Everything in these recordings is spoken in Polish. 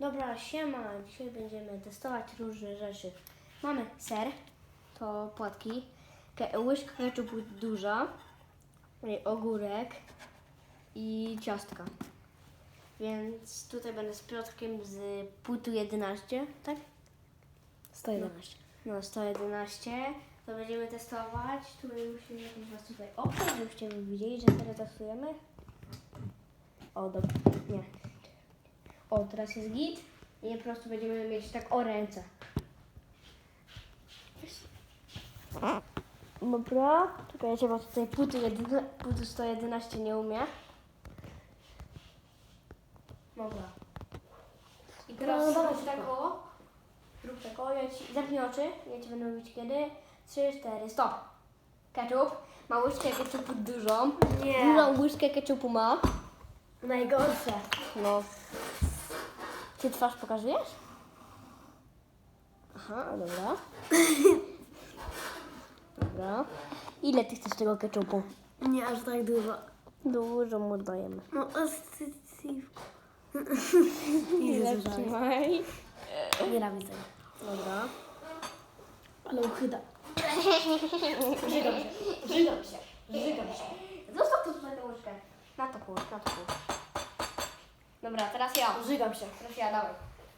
Dobra, siema. Dzisiaj będziemy testować różne rzeczy. Mamy ser, to płatki, łyżka keczupu duża, y, ogórek i ciastka. Więc tutaj będę z Piotrkiem z płytu 11, tak? 111. No, 111. To będziemy testować. Tutaj musimy jakieś was tutaj oprzeć, żebyście widzieli, że teraz testujemy. O, dobra. Nie. O, teraz jest git. I po prostu będziemy mieć tak o ręce. Dobra. Czekajcie, bo tutaj płyty, jedyna, płyty 111 nie umie. Dobra. I teraz No, zrób tak o. Zrób tak o. Ja ci, zamknij oczy. Ja ci będę mówić kiedy. 3, 4, stop. Ketchup. Ma łyżkę ketchupu dużą. Nie. Dużą łyżkę ketchupu ma. Najgorsze. No. Ty twarz pokazujesz? Aha, dobra. Dobra. Ile ty chcesz tego ketchupu? Nie aż tak dużo. Dużo mu dajemy. No, ostycywko. Ile Nie trzymaj. Nienawidzę. tego. Dobra. Ale uchyda. Żygam się. Żygam się. Żygam się. Zostaw tu tutaj tę łyżkę. Na to połóż, na to połóż. Dobra, teraz ja. Żygam się. Teraz ja, dawaj.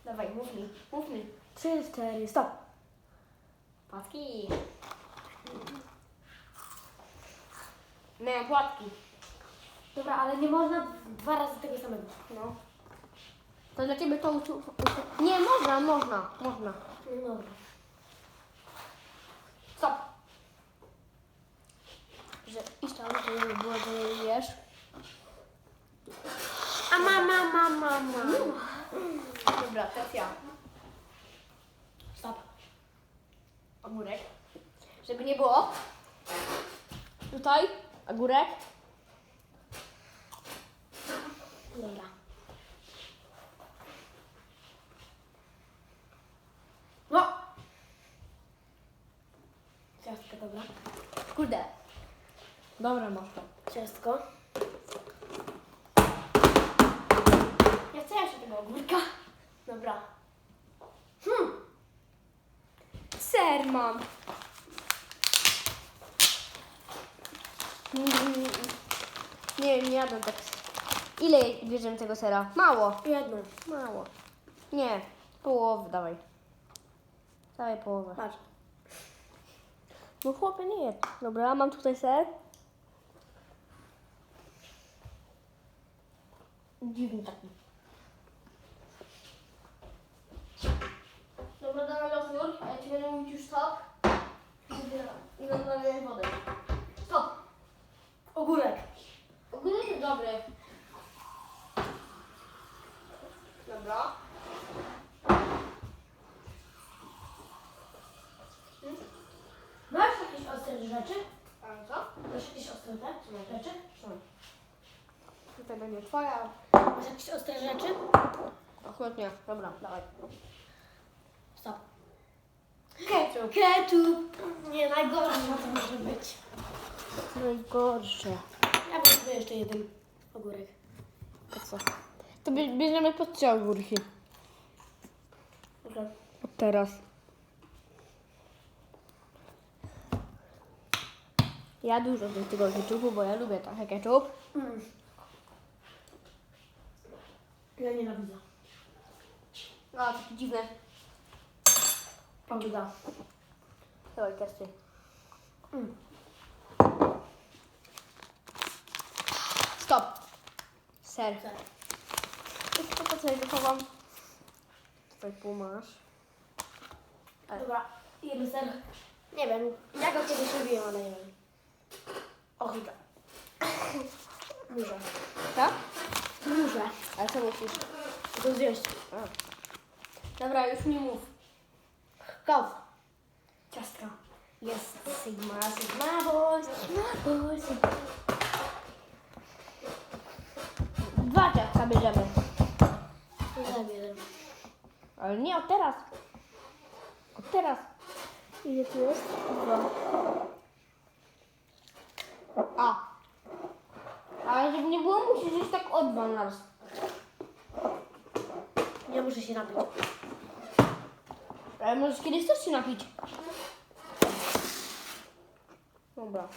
Dawaj, mów mi, mów mi. 3, 4, stop. Płatki. Miałem płatki. Dobra, ale nie można dwa razy tego samego. No. To dla ciebie to uczu... uczu- Nie, można, można, można. No dobra. Stop. Że iść tam, żeby nie było, że nie wiesz. A mama. Dobra, teraz ja. Stop. Ogórek. Żeby nie było. Tutaj ogórek. Dobra. No. Ciastko, dobra. Kurde. Dobra, masz to. Ciastko. Ja chcę jeszcze tego ogórka. Dobra. Hmm. Ser mam. Mm, Nie wiem, nie jadę tak. Ile bierzemy tego sera? Mało. Jedno. Mało. Nie, połowę dawaj. Dawaj połowę. Patrz. No chłopie nie jest. Dobra, mam tutaj ser. Dziwny taki. Dobra, dawaj otwór, a ja ci będę mówić już stop. I będę nalać wodę. Stop. Ogórek. Ogólnie jest dobry. Dobra. Masz jakieś ostre rzeczy? A co? Masz jakieś ostre rzeczy? Tutaj będzie twoja. Masz jakieś ostre rzeczy? Akurat nie. Dobra, dawaj. Ketchup. Ketchup. Nie, najgorsze to może być. Najgorsze. Ja sobie jeszcze jeden ogórek. To co? To bie- bierzemy po trzy ogórki. Dobra. Od teraz. Ja dużo do tego ketchupu, bo ja lubię trochę ketchup. Mm. Ja nienawidzę. A, takie dziwne. Pogida. Dawaj, kesty. Mm. Stop. Ser. To po co ja wychowam? Tutaj pół masz. Dobra, jemy ser. Nie wiem, ja go kiedyś robiłem, ale nie wiem. Ochota. Muszę. Tak? Muszę. Ale co musisz? To zjeść. A. Dobra, już mi mów. Kaw. Ciastka. Jest Sigma, Sigma Boys, Sigma Boys. Dwa ciastka bierzemy. Zabieram. Ale nie od teraz. Od teraz. Ile tu jest? Dwa. A. Ale żeby nie było, musisz jeść tak od dwa na raz. Ja muszę się napić. Ale możesz kiedyś też się napić. Dobra.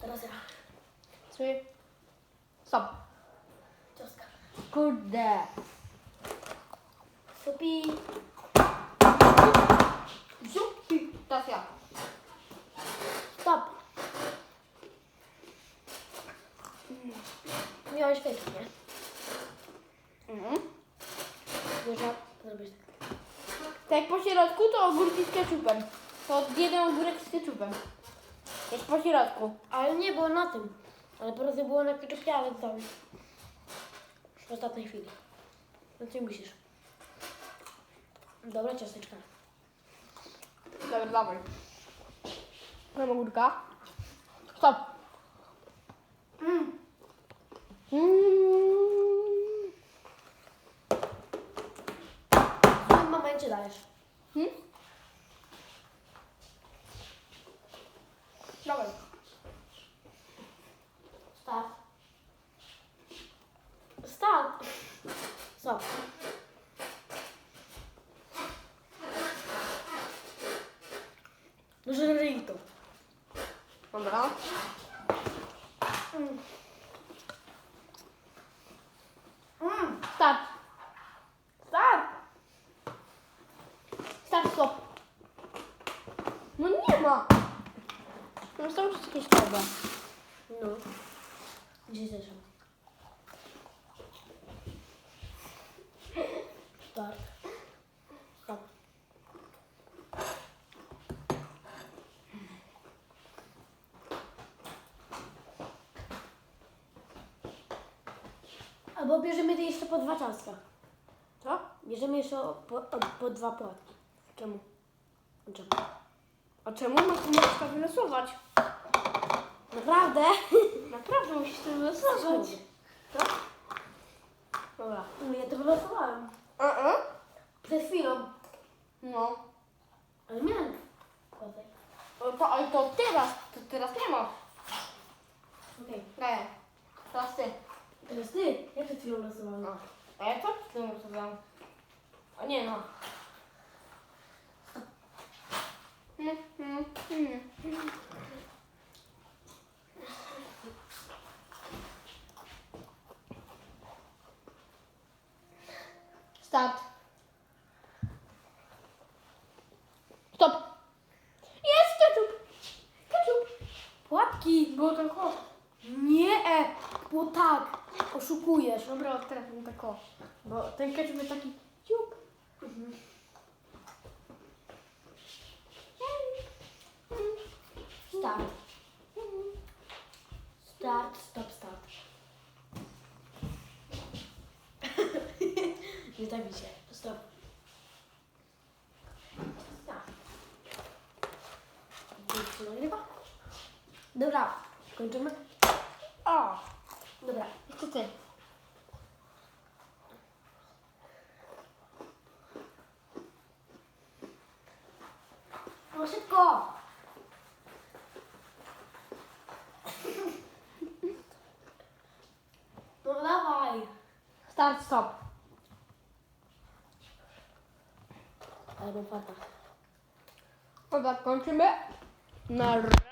Teraz ja. Trzy. Stop. Cioska. Kurde. Supi. Zupi. Teraz ja. Stop. Miałeś ketchup, nie? Mhm. Można zrobić tak. Tak jak po środku to ogórki z ketchupem. To jeden ogórek z ketchupem. Jest po środku. Ale nie było na tym. Ale po prostu było na ketchupie, ale tam. W ostatniej chwili. No ty musisz. Dobra, ciasteczka. Dobra, dawaj. Mam ogórka. Stop. Mm. Mm. W tym momencie dajesz. Hmm? Dawaj. Start. Start. Stop. Żryj to. Dobra. Mm. Mm. Start. Start. Start, stop. No nie ma. No są dobre. No. Gdzie też? Start. Stop. Albo bierzemy jeszcze po dwa ciastka. Co? Bierzemy jeszcze po, po dwa płatki. Czemu? Czemu? A czemu masz możesz wylosować? Naprawdę? Naprawdę musisz to wylosować. Co? Dobra. No ja to wylosowałem. Uh-uh. Przed chwilą. No. Ale miałem. O, To, ale to teraz, to teraz nie ma. Okej. Daję. Teraz ty. Teraz ty. Ja przed chwilą losowałem. No. A ja co z tym rozmawiam? A nie no. Mm, mm, mm. Start. Stop. Jest ketchup. Ketchup. Płatki! Było tylko. Nie! e, Bo tak. Oszukujesz. Dobra, teraz bym tak o. Bo ten ketchup jest taki ciup. Start. Start, tabii ki. Stop. Dobra, kończymy. O, dobra, jeszcze ty. Albo pata. Dobra, kończymy. Na r-